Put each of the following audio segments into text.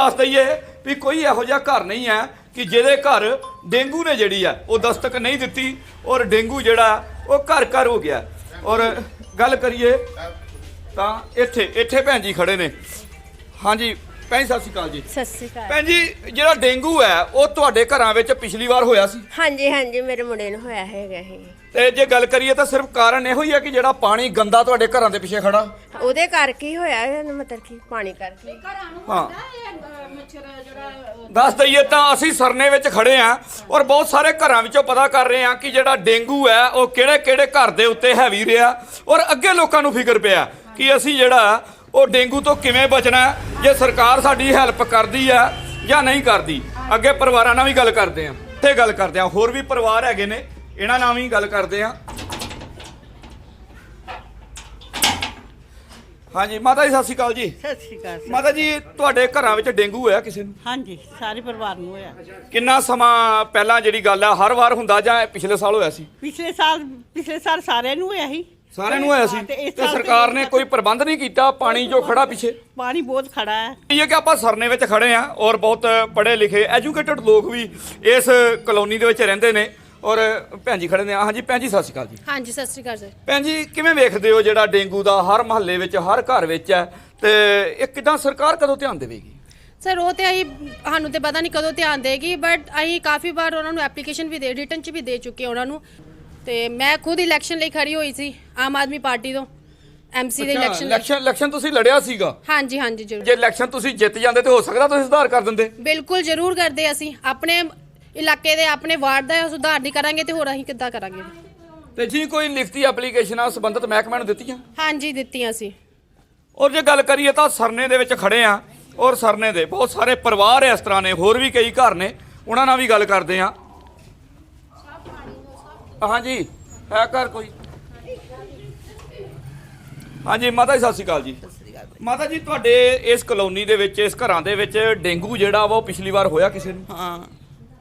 ਦੱਸ ਦਈਏ ਵੀ ਕੋਈ ਇਹੋ ਜਿਹਾ ਘਰ ਨਹੀਂ ਹੈ ਕਿ ਜਿਹਦੇ ਘਰ ਡੇਂਗੂ ਨੇ ਜਿਹੜੀ ਆ, ਉਹ ਦਸਤਕ ਨਹੀਂ ਦਿੱਤੀ ਔਰ ਡੇਂਗੂ ਜਿਹੜਾ, ਉਹ ਘਰ ਘਰ ਹੋ ਗਿਆ। ਔਰ ਗੱਲ ਕਰੀਏ ਤਾਂ ਇੱਥੇ ਇੱਥੇ ਭੈਣ ਜੀ ਖੜੇ ਨੇ। ਹਾਂਜੀ ਭੈਣ ਜੀ, ਸਤਿ ਸ਼੍ਰੀ ਅਕਾਲ ਜੀ। ਸਤਿ ਸ਼੍ਰੀ ਅਕਾਲ। ਭੈਣ ਜੀ ਜਿਹੜਾ ਡੇਂਗੂ ਹੈ ਉਹ ਤੁਹਾਡੇ ਘਰਾਂ ਵਿੱਚ ਪਿਛਲੀ ਵਾਰ ਹੋਇਆ ਸੀ? ਹਾਂਜੀ ਹਾਂਜੀ ਮੇਰੇ ਮੁੰਡੇ ਨੂੰ ਹੋਇਆ ਹੈਗਾ ਇਹ ਤੇ ਜੇ ਗੱਲ ਕਰੀਏ ਤਾਂ ਸਿਰਫ ਕਾਰਨ ਇਹੋ ਹੀ ਹੈ ਕਿ ਜਿਹੜਾ ਪਾਣੀ ਗੰਦਾ ਤੁਹਾਡੇ ਘਰਾਂ ਦੇ ਪਿੱਛੇ ਖੜਾ ਉਹਦੇ ਕਰਕੇ ਹੀ ਹੋਇਆ ਹੈ ਮਤਲਬ ਕਿ ਪਾਣੀ ਕਰਕੇ। ਹਾਂ। ਦੱਸ ਦਈਏ ਤਾਂ ਅਸੀਂ ਸਰਨੇ ਵਿੱਚ ਖੜੇ ਆਂ ਔਰ ਬਹੁਤ ਸਾਰੇ ਘਰਾਂ ਵਿੱਚੋਂ ਪਤਾ ਕਰ ਰਹੇ ਆਂ ਕਿ ਜਿਹੜਾ ਡੇਂਗੂ ਹੈ ਉਹ ਕਿਹੜੇ ਕਿਹੜੇ ਘਰ ਦੇ ਉੱਤੇ ਹੈਵੀ ਰਿਹਾ ਔਰ ਅੱਗੇ ਲੋਕਾਂ ਨੂੰ ਫਿਕਰ ਪਿਆ ਕਿ ਅਸੀਂ ਜਿਹੜਾ ਉਹ ਡੇਂਗੂ ਤੋਂ ਕਿਵੇਂ ਬਚਣਾ ਹੈ, ਜੇ ਸਰਕਾਰ ਸਾਡੀ ਹੈਲਪ ਕਰਦੀ ਆ ਜਾਂ ਨਹੀਂ ਕਰਦੀ? ਅੱਗੇ ਪਰਿਵਾਰਾਂ ਨਾਲ ਵੀ ਗੱਲ ਕਰਦੇ ਆਂ ਤੇ ਗੱਲ ਕਰਦੇ ਆਂ ਹੋਰ ਵੀ ਪਰਿਵਾਰ ਹੈਗੇ ਨੇ ਇਹਨਾਂ ਨਾਲ ਵੀ ਗੱਲ ਕਰਦੇ ਆਂ ਹਾਂਜੀ ਮਾਤਾ ਜੀ ਸਤਿ ਸ਼੍ਰੀ ਅਕਾਲ ਜੀ। ਸਤਿ ਸ਼੍ਰੀ ਅਕਾਲ ਸਰ। ਮਾਤਾ ਜੀ ਤੁਹਾਡੇ ਘਰਾਂ ਵਿੱਚ ਡੇਂਗੂ ਹੋਇਆ ਕਿਸੇ ਨੂੰ? ਹਾਂਜੀ ਸਾਰੇ ਪਰਿਵਾਰ ਨੂੰ ਹੋਇਆ। ਕਿੰਨਾ ਸਮਾਂ ਪਹਿਲਾਂ ਜਿਹੜੀ ਗੱਲ ਹੈ ਹਰ ਵਾਰ ਹੁੰਦਾ ਜਾਂ ਇਹ ਪਿਛਲੇ ਸਾਲ ਹੋਇਆ ਸੀ? ਪਿਛਲੇ ਸਾਲ ਪਿਛਲੇ ਸਾਲ ਸਾਰਿਆਂ ਨੂੰ ਹੋਇਆ ਸੀ। ਸਾਰਿਆਂ ਨੂੰ ਹੋਇਆ ਸੀ ਤੇ ਇਸ ਤੇ ਸਾਲ ਸਰਕਾਰ ਨੇ ਕੋਈ ਪ੍ਰਬੰਧ ਨਹੀਂ ਕੀਤਾ ਪਾਣੀ ਜੋ ਖੜਾ ਪਿੱਛੇ। ਪਾਣੀ ਬਹੁਤ ਖੜਾ ਹੈ। ਇਹ ਕਿ ਆਪਾਂ ਸਰਨੇ ਵਿੱਚ ਖੜੇ ਆ ਔਰ ਬਹੁਤ ਪੜ੍ਹੇ ਲਿਖੇ ਐਜੂਕੇਟਡ ਲੋਕ ਵੀ ਇਸ ਕਲੋਨੀ ਦੇ ਵਿੱਚ ਰਹਿੰਦੇ ਨੇ। ਔਰ ਭੈਣ ਜੀ ਖੜੇ ਨੇ। ਹਾਂਜੀ ਭੈਣ ਜੀ ਸਤਿ ਸ਼੍ਰੀ ਅਕਾਲ ਜੀ। ਹਾਂਜੀ ਸਤਿ ਸ਼੍ਰੀ ਅਕਾਲ ਸਰ। ਭੈਣ ਜੀ ਕਿਵੇਂ ਵੇਖਦੇ ਹੋ ਜਿਹੜਾ ਡੇਂਗੂ ਦਾ ਹਰ ਮਹੱਲੇ ਵਿੱਚ ਹਰ ਘਰ ਵਿੱਚ ਹੈ? ਤੇ ਇਹ ਕਿਦਾਂ ਸਰਕਾਰ ਕਦੋਂ ਧਿਆਨ ਦੇਵੇਗੀ? ਸਰ ਉਹ ਤੇ ਅਸੀਂ ਸਾਨੂੰ ਤੇ ਪਤਾ ਨਹੀਂ ਕਦੋਂ ਧਿਆਨ ਦੇਗੀ ਬਟ ਅਸੀਂ ਕਾਫੀ ਵਾਰ ਉਹਨਾਂ ਨੂੰ ਐਪਲੀਕੇਸ਼ਨ ਵੀ ਦੇ ਰਿਟਨ ਚ ਵੀ ਦੇ ਚੁੱਕੇ ਉਹਨਾਂ ਨੂੰ। ਤੇ ਮੈਂ ਖੁਦ ਇਲੈਕਸ਼ਨ ਲਈ ਖੜੀ ਹੋਈ ਸੀ ਆਮ ਆਦਮੀ ਪਾਰਟੀ ਤੋਂ ਐਮਸੀ ਦੇ ਇਲੈਕਸ਼ਨ ਲਈ। ਇਲੈਕਸ਼ਨ ਇਲੈਕਸ਼ਨ ਤੁਸੀਂ ਲੜਿਆ ਸੀਗਾ? ਹਾਂਜੀ ਹਾਂਜੀ ਜ਼ਰੂਰ। ਜੇ ਇਲੈਕਸ਼ਨ ਤੁਸੀਂ ਜਿੱਤ ਜਾਂਦੇ ਤੇ ਹੋ ਸਕਦਾ ਤੁਸੀਂ ਸੁਧਾਰ ਕਰ ਦਿੰਦੇ। ਬਿਲਕੁਲ ਜ਼ਰੂਰ ਕਰਦੇ ਅਸੀਂ ਆਪਣੇ ਇਲਾਕੇ ਦੇ ਆਪਣੇ ਵਾਰਡ ਦਾ ਸੁਧਾਰ ਨਹੀਂ ਕਰਾਂਗੇ ਤੇ ਹੋਰ ਅਸੀਂ ਕਿੱਦਾਂ ਕਰਾਂਗੇ? ਤੇ ਜੀ ਕੋਈ ਲਿਖਤੀ ਐਪਲੀਕੇਸ਼ਨਾਂ ਸੰਬੰਧਿਤ ਮਹਿਕਮਿਆਂ ਨੂੰ ਦਿੱਤੀਆਂ? ਹਾਂਜੀ ਦਿੱਤੀਆਂ ਸੀ। ਔਰ ਜੇ ਗੱਲ ਕਰੀਏ ਤਾਂ ਸਰਨੇ ਦੇ ਵਿੱਚ ਖੜੇ ਆ ਔਰ ਸਰਨੇ ਦੇ ਬਹੁਤ ਸਾਰੇ ਪਰਿਵਾਰ ਇਸ ਤਰ੍ਹਾਂ ਨੇ ਹੋਰ ਵੀ ਕਈ ਘਰ ਨੇ ਉਹਨਾਂ ਨਾਲ ਵੀ ਗੱਲ ਕਰਦੇ ਆ। ਹਾਂਜੀ ਹੈ ਘਰ ਕੋਈ? ਹਾਂਜੀ ਮਾਤਾ ਜੀ ਸਤਿ ਸ਼੍ਰੀ ਅਕਾਲ ਜੀ। ਮਾਤਾ ਜੀ ਤੁਹਾਡੇ ਇਸ ਕਲੋਨੀ ਦੇ ਵਿੱਚ ਇਸ ਘਰਾਂ ਦੇ ਵਿੱਚ ਡੇਂਗੂ ਜਿਹੜਾ ਵਾ ਉਹ ਪਿਛਲੀ ਵਾਰ ਹੋਇਆ ਕਿਸੇ ਨੂੰ? ਹਾਂ।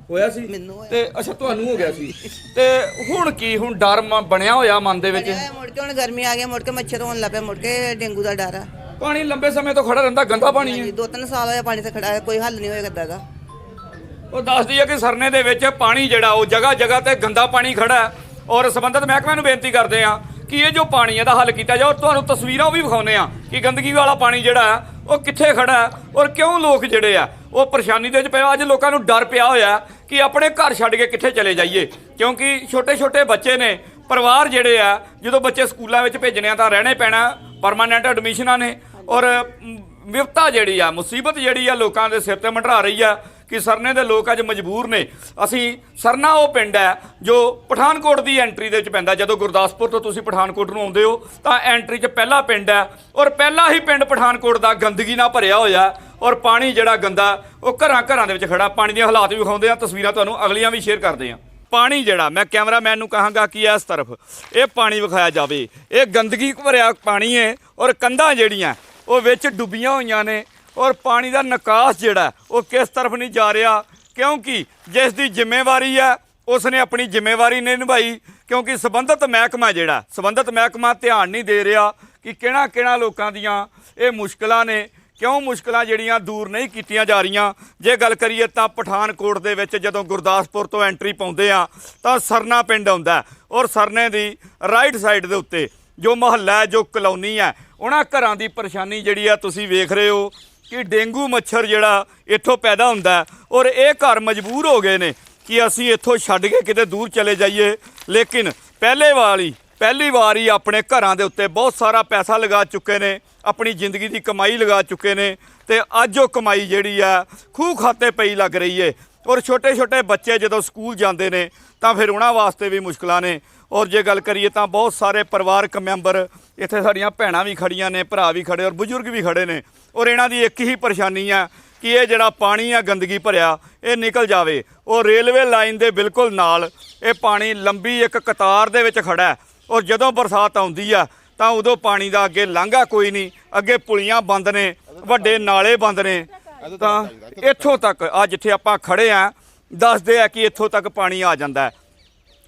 ਹੋਇਆ ਸੀ? ਹੋਇਆ। ਤੇ ਅੱਛਾ ਤੁਹਾਨੂੰ ਹੋ ਗਿਆ ਸੀ। ਤੇ ਹੁਣ ਕੀ ਹੁਣ ਡਰ ਬਣਿਆ ਹੋਇਆ ਮਨ ਦੇ ਵਿੱਚ? ਮੁੜ ਕੇ ਹੁਣ ਗਰਮੀ ਆ ਗਈ ਮੁੜ ਕੇ ਮੱਛਰ ਹੋਣ ਲੱਗ ਪਿਆ ਮੁੜ ਕੇ ਡੇਂਗੂ ਦਾ ਡਰ ਆ। ਪਾਣੀ ਲੰਬੇ ਸਮੇਂ ਤੋਂ ਖੜਾ ਰਹਿੰਦਾ ਗੰਦਾ ਪਾਣੀ ਹੈ। ਦੋ ਤਿੰਨ ਸਾਲ ਹੋਏ ਪਾਣੀ ਤੇ ਖੜਾ ਹੈ ਕੋਈ ਹੱਲ ਨਹੀਂ ਹੋਇਆ ਕਰਦਾ ਦਾ ਉਹ ਦੱਸਦੀ ਹੈ ਕਿ ਸਰਨੇ ਦੇ ਵਿੱਚ ਪਾਣੀ ਜਿਹੜਾ ਉਹ ਜਗ੍ਹਾ ਜਗ੍ਹਾ ਤੇ ਗੰਦਾ ਪਾਣੀ ਖੜਾ ਔਰ ਸੰਬੰਧਿਤ ਮਹਿਕਮਿਆਂ ਨੂੰ ਬੇਨਤੀ ਕਰਦੇ ਆ ਕਿ ਇਹ ਜੋ ਪਾਣੀ ਇਹਦਾ ਹੱਲ ਕੀਤਾ ਜਾਏ। ਔਰ ਤੁਹਾਨੂੰ ਤਸਵੀਰਾਂ ਉਹ ਵੀ ਵਿਖਾਉਨੇ ਆ ਕਿ ਗੰਦਗੀ ਵਾਲਾ ਪਾਣੀ ਜਿਹੜਾ ਹੈ ਉਹ ਕਿੱਥੇ ਖੜਾ ਔਰ ਕਿਉਂ ਲੋਕ ਜਿਹੜੇ ਆ ਉਹ ਪਰੇਸ਼ਾਨੀ ਦੇ ਵਿੱਚ ਪਏ ਅੱਜ ਲੋਕਾਂ ਨੂੰ ਡਰ ਪਿਆ ਹੋਇਆ ਕਿ ਆਪਣੇ ਘਰ ਛੱਡ ਕੇ ਕਿੱਥੇ ਚਲੇ ਜਾਈਏ। ਕਿਉਂਕਿ ਛੋਟੇ ਛੋਟੇ ਬੱਚੇ ਨੇ ਪਰਿਵਾਰ ਜਿਹੜੇ ਆ ਜਦੋਂ ਬੱਚੇ ਸਕੂਲਾਂ ਵਿੱਚ ਭੇਜਣੇ ਆ ਤਾਂ ਰਹਿਣੇ ਪੈਣਾ ਪਰਮਾਨੈਂਟ ਐਡਮਿਸ਼ਨਾਂ ਨੇ। ਔਰ ਮ, ਵਿਪਤਾ ਜਿਹੜੀ ਆ ਮੁਸੀਬਤ ਜਿਹੜੀ ਆ ਲੋਕਾਂ ਦੇ ਸਿਰ ਤੇ ਮੰਡਰਾ ਰਹੀ ਆ। ਕਿ ਸਰਨੇ ਦੇ ਲੋਕ ਅੱਜ ਮਜਬੂਰ ਨੇ। ਅਸੀਂ ਸਰਨਾ ਉਹ ਪਿੰਡ ਹੈ ਜੋ ਪਠਾਨਕੋਟ ਦੀ ਐਂਟਰੀ ਦੇ ਵਿੱਚ ਪੈਂਦਾ। ਜਦੋਂ ਗੁਰਦਾਸਪੁਰ ਤੋਂ ਤੁਸੀਂ ਪਠਾਨਕੋਟ ਨੂੰ ਆਉਂਦੇ ਹੋ, ਤਾਂ ਐਂਟਰੀ 'ਚ ਪਹਿਲਾ ਪਿੰਡ ਹੈ ਔਰ ਪਹਿਲਾ ਹੀ ਪਿੰਡ ਪਠਾਨਕੋਟ ਦਾ ਗੰਦਗੀ ਨਾਲ ਭਰਿਆ ਹੋਇਆ ਔਰ ਪਾਣੀ ਜਿਹੜਾ ਗੰਦਾ, ਉਹ ਘਰਾਂ ਘਰਾਂ ਦੇ ਵਿੱਚ ਖੜਾ। ਪਾਣੀ ਦੇ ਹਾਲਾਤ ਵੀ ਵਿਖਾਉਂਦੇ ਆ ਤਸਵੀਰਾਂ ਤੁਹਾਨੂੰ ਅਗਲੀਆਂ ਵੀ ਸ਼ੇਅਰ ਕਰਦੇ ਆ ਪਾਣੀ ਜਿਹੜਾ, ਮੈਂ ਕੈਮਰਾਮੈਨ ਨੂੰ ਕਹਾਂਗਾ ਕਿ ਇਸ ਤਰਫ ਇਹ ਪਾਣੀ ਵਿਖਾਇਆ ਜਾਵੇ। ਇਹ ਗੰਦਗੀ ਭਰਿਆ ਪਾਣੀ ਹੈ ਔਰ ਕੰਧਾਂ ਜਿਹੜੀਆਂ, ਉਹ ਵਿੱਚ ਡੁੱਬੀਆਂ ਹੋਈਆਂ ਨੇ। ਔਰ ਪਾਣੀ ਦਾ ਨਿਕਾਸ ਜਿਹੜਾ ਉਹ ਕਿਸ ਤਰਫ ਨਹੀਂ ਜਾ ਰਿਹਾ? ਕਿਉਂਕਿ ਜਿਸ ਦੀ ਜ਼ਿੰਮੇਵਾਰੀ ਹੈ ਉਸ ਨੇ ਆਪਣੀ ਜ਼ਿੰਮੇਵਾਰੀ ਨਹੀਂ ਨਿਭਾਈ। ਕਿਉਂਕਿ ਸਬੰਧਤ ਮਹਿਕਮਾ ਜਿਹੜਾ ਸਬੰਧਤ ਮਹਿਕਮਾ ਧਿਆਨ ਨਹੀਂ ਦੇ ਰਿਹਾ ਕਿ ਕਿਹੜਾ ਕਿਹੜਾ ਲੋਕਾਂ ਦੀਆਂ ਇਹ ਮੁਸ਼ਕਲਾਂ ਨੇ, ਕਿਉਂ ਮੁਸ਼ਕਲਾਂ ਜਿਹੜੀਆਂ ਦੂਰ ਨਹੀਂ ਕੀਤੀਆਂ ਜਾ ਰਹੀਆਂ। ਜੇ ਗੱਲ ਕਰੀਏ ਤਾਂ ਪਠਾਨਕੋਟ ਦੇ ਵਿੱਚ ਜਦੋਂ ਗੁਰਦਾਸਪੁਰ ਤੋਂ ਐਂਟਰੀ ਪਾਉਂਦੇ ਆ, ਤਾਂ ਸਰਨਾ ਪਿੰਡ ਆਉਂਦਾ ਔਰ ਸਰਨੇ ਦੀ ਰਾਈਟ ਸਾਈਡ ਦੇ ਉੱਤੇ ਜੋ ਮੁਹੱਲਾ ਹੈ, ਜੋ ਕਲੋਨੀ ਹੈ, ਉਹਨਾਂ ਘਰਾਂ ਦੀ ਪਰੇਸ਼ਾਨੀ ਜਿਹੜੀ ਆ ਤੁਸੀਂ ਵੇਖ ਰਹੇ ਹੋ। ਕਿ ਡੇਂਗੂ ਮੱਛਰ ਜਿਹੜਾ ਇੱਥੋਂ ਪੈਦਾ ਹੁੰਦਾ ਔਰ ਇਹ ਘਰ ਮਜਬੂਰ ਹੋ ਗਏ ਨੇ ਕਿ ਅਸੀਂ ਇੱਥੋਂ ਛੱਡ ਕੇ ਕਿਤੇ ਦੂਰ ਚਲੇ ਜਾਈਏ। ਲੇਕਿਨ ਪਹਿਲੇ ਵਾਲੀ ਪਹਿਲੀ ਵਾਰ ਹੀ ਆਪਣੇ ਘਰਾਂ ਦੇ ਉੱਤੇ ਬਹੁਤ ਸਾਰਾ ਪੈਸਾ ਲਗਾ ਚੁੱਕੇ ਨੇ, ਆਪਣੀ ਜ਼ਿੰਦਗੀ ਦੀ ਕਮਾਈ ਲਗਾ ਚੁੱਕੇ ਨੇ ਤੇ ਅੱਜ ਉਹ ਕਮਾਈ ਜਿਹੜੀ ਆ ਖੂਹ ਖਾਤੇ ਪਈ ਲੱਗ ਰਹੀ ਏ। ਔਰ ਛੋਟੇ ਛੋਟੇ ਬੱਚੇ ਜਦੋਂ ਸਕੂਲ ਜਾਂਦੇ ਨੇ, ਤਾਂ ਫਿਰ ਉਹਨਾਂ ਵਾਸਤੇ ਵੀ ਮੁਸ਼ਕਲਾਂ ਨੇ। ਔਰ ਜੇ ਗੱਲ ਕਰੀਏ ਤਾਂ ਬਹੁਤ ਸਾਰੇ ਪਰਿਵਾਰਕ ਮੈਂਬਰ ਇੱਥੇ ਸਾਡੀਆਂ ਭੈਣਾਂ ਵੀ ਖੜੀਆਂ ਨੇ, ਭਰਾ ਵੀ ਖੜੇ ਔਰ ਬਜ਼ੁਰਗ ਵੀ ਖੜੇ ਨੇ। ਔਰ ਇਹਨਾਂ ਦੀ ਇੱਕ ਹੀ ਪਰੇਸ਼ਾਨੀ ਆ ਕਿ ਇਹ ਜਿਹੜਾ ਪਾਣੀ ਆ ਗੰਦਗੀ ਭਰਿਆ, ਇਹ ਨਿਕਲ ਜਾਵੇ। ਔਰ ਰੇਲਵੇ ਲਾਈਨ ਦੇ ਬਿਲਕੁਲ ਨਾਲ ਇਹ ਪਾਣੀ ਲੰਬੀ ਇੱਕ ਕਤਾਰ ਦੇ ਵਿੱਚ ਖੜਾ ਔਰ ਜਦੋਂ ਬਰਸਾਤ ਆਉਂਦੀ ਆ, ਤਾਂ ਉਦੋਂ ਪਾਣੀ ਦਾ ਅੱਗੇ ਲਾਂਘਾ ਕੋਈ ਨਹੀਂ। ਅੱਗੇ ਪੁਲੀਆਂ ਬੰਦ ਨੇ, ਵੱਡੇ ਨਾਲੇ ਬੰਦ ਨੇ। ਤਾਂ ਇੱਥੋਂ ਤੱਕ ਆ ਜਿੱਥੇ ਆਪਾਂ ਖੜੇ ਆ, ਦੱਸਦੇ ਆ ਕਿ ਇੱਥੋਂ ਤੱਕ ਪਾਣੀ ਆ ਜਾਂਦਾ ਹੈ।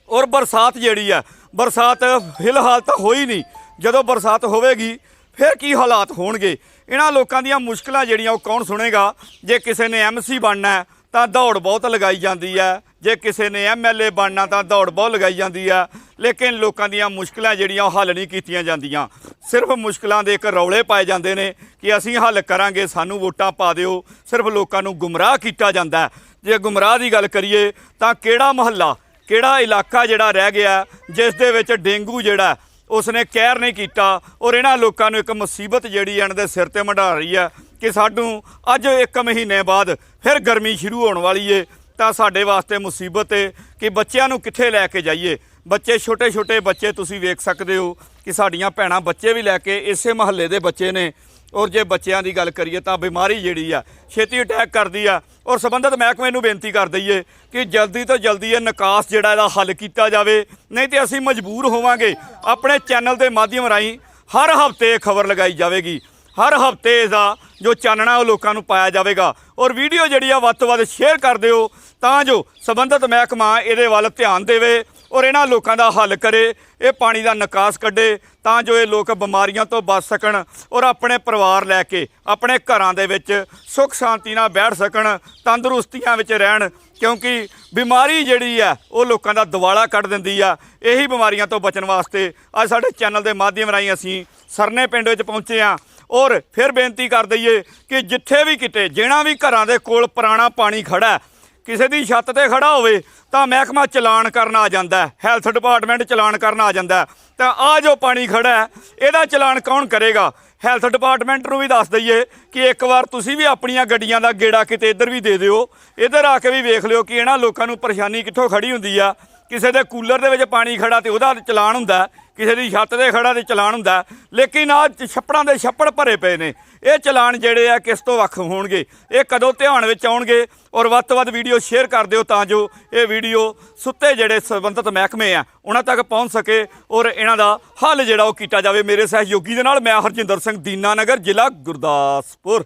ਔਰ ਬਰਸਾਤ ਜਿਹੜੀ ਆ, ਬਰਸਾਤ ਫਿਲਹਾਲ ਤਾਂ ਹੋਈ ਨਹੀਂ। ਜਦੋਂ ਬਰਸਾਤ ਹੋਵੇਗੀ, ਫਿਰ ਕੀ ਹਾਲਾਤ ਹੋਣਗੇ? ਇਹਨਾਂ ਲੋਕਾਂ ਦੀਆਂ ਮੁਸ਼ਕਲਾਂ ਜਿਹੜੀਆਂ, ਉਹ ਕੌਣ ਸੁਣੇਗਾ? ਜੇ ਕਿਸੇ ਨੇ ਐਮਸੀ ਬਣਨਾ ਤਾਂ ਦੌੜ ਬਹੁਤ ਲਗਾਈ ਜਾਂਦੀ ਹੈ। ਜੇ ਕਿਸੇ ਨੇ ਐਮਐਲਏ ਬਣਨਾ ਤਾਂ ਦੌੜ ਬਹੁਤ ਲਗਾਈ ਜਾਂਦੀ ਹੈ ਲੇਕਿਨ ਲੋਕਾਂ ਦੀਆਂ ਮੁਸ਼ਕਲਾਂ ਜਿਹੜੀਆਂ ਉਹ ਹੱਲ ਨਹੀਂ ਕੀਤੀਆਂ ਜਾਂਦੀਆਂ। ਸਿਰਫ ਮੁਸ਼ਕਲਾਂ ਦੇ ਇੱਕ ਰੌਲੇ ਪਾਏ ਜਾਂਦੇ ਨੇ ਕਿ ਅਸੀਂ ਹੱਲ ਕਰਾਂਗੇ, ਸਾਨੂੰ ਵੋਟਾਂ ਪਾ ਦਿਓ। ਸਿਰਫ ਲੋਕਾਂ ਨੂੰ ਗੁੰਮਰਾਹ ਕੀਤਾ ਜਾਂਦਾ ਜੇ ਗੁੰਮਰਾਹ ਦੀ ਗੱਲ ਕਰੀਏ ਤਾਂ ਕਿਹੜਾ ਮਹੱਲਾ, ਕਿਹੜਾ ਇਲਾਕਾ ਜਿਹੜਾ ਰਹਿ ਗਿਆ, ਜਿਸ ਦੇ ਵਿੱਚ ਡੇਂਗੂ ਜਿਹੜਾ ਉਸਨੇ ਕਹਿਰ ਨਹੀਂ ਕੀਤਾ ਔਰ ਇਹਨਾਂ ਲੋਕਾਂ ਨੂੰ ਇੱਕ ਮੁਸੀਬਤ ਜਿਹੜੀ ਇਹਨਾਂ ਦੇ ਸਿਰ ਤੇ ਮੰਡਾ ਰਹੀ ਹੈ ਕਿ ਸਾਨੂੰ ਅੱਜ ਇੱਕ ਮਹੀਨੇ ਬਾਅਦ ਫਿਰ ਗਰਮੀ ਸ਼ੁਰੂ ਹੋਣ ਵਾਲੀ ਏ। ਤਾਂ ਸਾਡੇ ਵਾਸਤੇ ਮੁਸੀਬਤ ਏ ਕਿ ਬੱਚਿਆਂ ਨੂੰ ਕਿੱਥੇ ਲੈ ਕੇ ਜਾਈਏ? ਬੱਚੇ ਛੋਟੇ ਛੋਟੇ ਬੱਚੇ ਤੁਸੀਂ ਵੇਖ ਸਕਦੇ ਹੋ ਕਿ ਸਾਡੀਆਂ ਭੈਣਾਂ ਬੱਚੇ ਵੀ ਲੈ ਕੇ ਇਸੇ ਮਹੱਲੇ ਦੇ ਬੱਚੇ ਨੇ। ਔਰ ਜੇ ਬੱਚਿਆਂ ਦੀ ਗੱਲ ਕਰੀਏ ਤਾਂ ਬਿਮਾਰੀ ਜਿਹੜੀ ਆ, ਛੇਤੀ ਅਟੈਕ ਕਰਦੀ ਆ। ਔਰ ਸੰਬੰਧਿਤ ਮਹਿਕਮੇ ਨੂੰ ਬੇਨਤੀ ਕਰ ਦਈਏ ਕਿ ਜਲਦੀ ਤੋਂ ਜਲਦੀ ਇਹ ਨਿਕਾਸ ਜਿਹੜਾ ਇਹਦਾ ਹੱਲ ਕੀਤਾ ਜਾਵੇ। ਨਹੀਂ ਤੇ ਅਸੀਂ ਮਜਬੂਰ ਹੋਵਾਂਗੇ। ਆਪਣੇ ਚੈਨਲ ਦੇ ਮਾਧਿਅਮ ਰਾਹੀਂ ਹਰ ਹਫ਼ਤੇ ਖਬਰ ਲਗਾਈ ਜਾਵੇਗੀ। ਹਰ ਹਫ਼ਤੇ ਦਾ ਜੋ ਚਾਨਣਾ ਉਹ ਲੋਕਾਂ ਨੂੰ ਪਾਇਆ ਜਾਵੇਗਾ। ਔਰ ਵੀਡੀਓ ਜਿਹੜੀ ਆ, ਵੱਧ ਤੋਂ ਵੱਧ ਸ਼ੇਅਰ ਕਰ ਦਿਓ, ਤਾਂ ਜੋ ਸੰਬੰਧਿਤ ਮਹਿਕਮਾ ਇਹਦੇ ਵੱਲ ਧਿਆਨ ਦੇਵੇ ਔਰ ਇਹਨਾਂ ਲੋਕਾਂ ਦਾ ਹੱਲ ਕਰੇ, ਇਹ ਪਾਣੀ ਦਾ ਨਿਕਾਸ ਕੱਢੇ, ਤਾਂ ਜੋ ਇਹ ਲੋਕ ਬਿਮਾਰੀਆਂ ਤੋਂ ਬਚ ਸਕਣ ਔਰ ਆਪਣੇ ਪਰਿਵਾਰ ਲੈ ਕੇ, ਆਪਣੇ ਘਰਾਂ ਦੇ ਵਿੱਚ ਸੁੱਖ ਸ਼ਾਂਤੀ ਨਾਲ ਬੈਠ ਸਕਣ, ਤੰਦਰੁਸਤੀਆਂ ਵਿੱਚ ਰਹਿਣ, ਕਿਉਂਕਿ ਬਿਮਾਰੀ ਜਿਹੜੀ ਆ, ਉਹ ਲੋਕਾਂ ਦਾ ਦਿਵਾਲਾ ਕੱਢ ਦਿੰਦੀ ਆ। ਇਹੀ ਬਿਮਾਰੀਆਂ ਤੋਂ ਬਚਣ ਵਾਸਤੇ ਅੱਜ ਸਾਡੇ ਚੈਨਲ ਦੇ ਮਾਧਿਅਮ ਰਾਹੀਂ ਅਸੀਂ ਸਰਨੇ ਪਿੰਡ ਵਿੱਚ ਪਹੁੰਚੇ ਆ ਔਰ ਫਿਰ ਬੇਨਤੀ ਕਰ ਦਈਏ ਕਿ ਜਿੱਥੇ ਵੀ ਕਿਤੇ ਜਿਹੜਾ ਵੀ ਘਰਾਂ ਦੇ ਕੋਲ ਪੁਰਾਣਾ ਪਾਣੀ ਖੜਾ ਕਿਸੇ ਦੀ ਛੱਤ ਤੇ ਖੜਾ ਹੋਵੇ, ਤਾਂ ਮਹਿਕਮਾ ਚਲਾਨ ਕਰਨ ਆ ਜਾਂਦਾ ਹੈਲਥ ਡਿਪਾਰਟਮੈਂਟ ਚਲਾਨ ਕਰਨ ਆ ਜਾਂਦਾ ਤਾਂ ਆ ਜੋ ਪਾਣੀ ਖੜਾ ਇਹਦਾ ਚਲਾਨ ਕੌਣ ਕਰੇਗਾ? ਹੈਲਥ ਡਿਪਾਰਟਮੈਂਟ ਨੂੰ ਵੀ ਦੱਸ ਦਈਏ ਕਿ ਇੱਕ ਵਾਰ ਤੁਸੀਂ ਵੀ ਆਪਣੀਆਂ ਗੱਡੀਆਂ ਦਾ ਗੇੜਾ ਕਿਤੇ ਇੱਧਰ ਵੀ ਦੇ ਦਿਓ, ਇੱਧਰ ਆ ਕੇ ਵੀ ਵੇਖ ਲਿਓ ਕਿ ਇਹਨਾਂ ਲੋਕਾਂ ਨੂੰ ਪਰੇਸ਼ਾਨੀ ਕਿੱਥੋਂ ਖੜੀ ਹੁੰਦੀ ਆ। ਕਿਸੇ ਦੇ ਕੂਲਰ ਦੇ ਵਿੱਚ ਪਾਣੀ ਖੜਾ ਤੇ ਉਹਦਾ ਚਲਾਨ ਹੁੰਦਾ, ਕਿਸੇ ਦੀ ਛੱਤ ਤੇ ਖੜਾ ਤੇ ਚਲਾਨ ਹੁੰਦਾ, ਲੇਕਿਨ ਆ ਛੱਪੜਾਂ ਦੇ ਛੱਪੜ ਭਰੇ ਪਏ ਨੇ। ਇਹ ਚਲਾਨ ਜਿਹੜੇ ਆ ਕਿਸ ਤੋਂ ਵੱਖ ਹੋਣਗੇ? ਇਹ ਕਦੋਂ ਧਿਆਨ ਵਿੱਚ ਆਉਣਗੇ? ਔਰ ਵੱਧ ਤੋਂ ਵੱਧ ਵੀਡੀਓ ਸ਼ੇਅਰ ਕਰ ਦਿਓ ਤਾਂ ਜੋ ਇਹ ਵੀਡੀਓ ਸੁੱਤੇ ਜਿਹੜੇ ਸੰਬੰਧਿਤ ਮਹਿਕਮੇ ਆ, ਉਹਨਾਂ ਤੱਕ ਪਹੁੰਚ ਸਕੇ ਔਰ ਇਹਨਾਂ ਦਾ ਹੱਲ ਜਿਹੜਾ ਉਹ ਕੀਤਾ ਜਾਵੇ। ਮੇਰੇ ਸਹਿਯੋਗੀ ਦੇ ਨਾਲ ਮੈਂ ਹਰਜਿੰਦਰ ਸਿੰਘ ਦੀਨਾਨਗਰ ਜ਼ਿਲ੍ਹਾ ਗੁਰਦਾਸਪੁਰ।